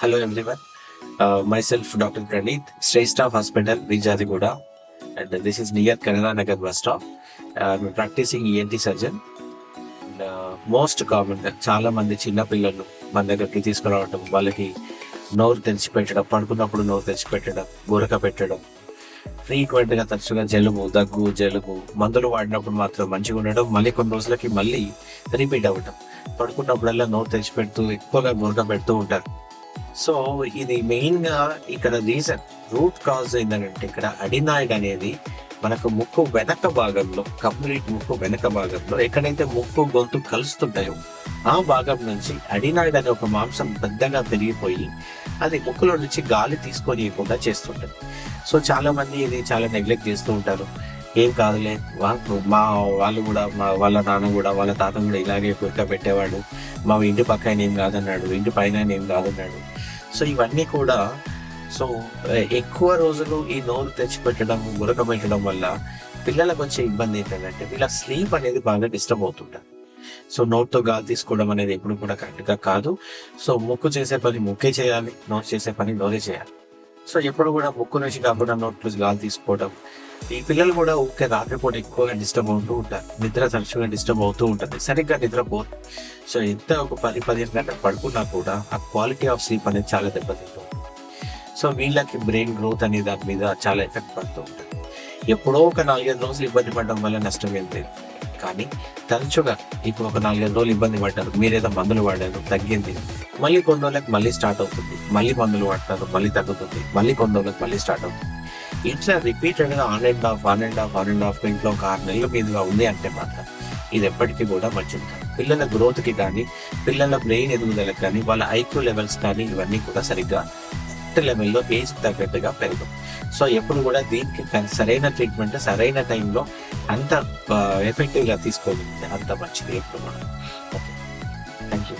Hello everyone myself doctor Praneeth Shreshta hospital విజాదిగూడ and this is near Canara Nagar bus stop practising I'm surgeon most common చాలా మంది చిన్న పిల్లలు మన దగ్గరికి తీసుకురావడం వాళ్ళకి నోరు తెరిచిపెట్టడం పడుకున్నప్పుడు నోరు తెరిచిపెట్టడం గురక పెట్టడం ఫ్రీక్వెంట్గా తరచుగా జలుబు దగ్గు జలుబు మందులు వాడినప్పుడు మాత్రం మంచిగా ఉండడం మళ్ళీ కొన్ని రోజులకి మళ్ళీ రిపీట్ అవ్వడం పడుకున్నప్పుడల్లా నోరు తెరిచిపెడుతూ ఎక్కువగా గురక పెడుతూ ఉంటారు. సో ఇది మెయిన్గా ఇక్కడ రీజన్. రూట్ కాజ్ ఏంటంటే ఇక్కడ అడినాయిడ్ అనేది మనకు ముక్కు వెనక భాగంలో కంప్లీట్ ముక్కు వెనక భాగంలో ఎక్కడైతే ముక్కు గొంతు కలుస్తుంటాయో ఆ భాగం నుంచి అడినాయిడ్ అనే ఒక మాంసం పెద్దగా పెరిగిపోయి అది ముక్కులో నుంచి గాలి తీసుకొనియకుండా చేస్తుంటుంది. సో చాలా మంది ఇది చాలా నెగ్లెక్ట్ చేస్తూ ఉంటారు. ఏం కాదులే వాళ్ళు మా వాళ్ళు కూడా మా వాళ్ళ నాన్న కూడా వాళ్ళ తాత కూడా ఇలాగే కుక్క పెట్టేవాడు మా ఇంటి పక్కన ఏం కాదన్నాడు ఇంటి పైన ఏం కాదన్నాడు. సో ఇవన్నీ కూడా సో ఎక్కువ రోజులు ఈ నోరు తెచ్చిపెట్టడం ఉరకబెట్టడం పెట్టడం వల్ల పిల్లలకు వచ్చే ఇబ్బంది ఏంటంటే వీళ్ళ స్లీప్ అనేది బాగా డిస్టర్బ్ అవుతుంటారు సో నోట్తో గాలి తీసుకోవడం అనేది ఎప్పుడు కూడా కరెక్ట్గా కాదు. సో ముక్కు చేసే పని ముక్కే చేయాలి నోట్ చేసే పని నోరే చేయాలి. సో ఎప్పుడు కూడా ముక్కు నుంచి కాకుండా నోట్లు గాలి తీసుకోవడం. ఈ పిల్లలు కూడా ఊరికే రాత్రిపూట ఎక్కువగా డిస్టర్బ్ అవుతూ ఉంటారు. నిద్ర తరచుగా డిస్టర్బ్ అవుతూ ఉంటుంది. సరిగ్గా నిద్రపోదు సో ఎంత ఒక పది పదిహేను గంటలు పడుకున్నా కూడా ఆ క్వాలిటీ ఆఫ్ స్లీప్ అనేది చాలా దెబ్బతింటుంది సో వీళ్ళకి బ్రెయిన్ గ్రోత్ అనే దాని మీద చాలా ఎఫెక్ట్ పడుతూ ఉంటుంది. ఎప్పుడో ఒక నాలుగైదు రోజులు ఇబ్బంది పడడం వల్ల నష్టం ఏం లేదు. కానీ తరచుగా ఇప్పుడు ఒక నాలుగైదు రోజులు ఇబ్బంది పడ్డారు. మీరేదో మందులు వాడారు. తగ్గింది. మళ్ళీ కొన్ని రోజులకు మళ్ళీ స్టార్ట్ అవుతుంది. మళ్ళీ మందులు వాడతారు మళ్ళీ తగ్గుతుంది. మళ్ళీ కొన్ని రోజులకు మళ్ళీ స్టార్ట్ అవుతుంది. ఇట్లా రిపీటెడ్గా on and off on and off on and off ఇంట్లో ఒక ఆరు నెలల మీదుగా ఉంది అంటే మాత్రం ఇది ఎప్పటికీ కూడా మంచిది కాదు. పిల్లల గ్రోత్కి కానీ పిల్లల బ్రెయిన్ ఎదుగుదలకు కానీ వాళ్ళ ఐక్యూ లెవెల్స్ కానీ ఇవన్నీ కూడా సరిగ్గా కరెక్ట్ లెవెల్లో ఏజ్ తగ్గట్టుగా పెరగదు సో ఎప్పుడు కూడా దీనికి సరైన ట్రీట్మెంట్ సరైన టైంలో అంత ఎఫెక్టివ్గా తీసుకోగలిగితే అంత మంచిది ఎప్పుడు కూడా. Okay thank you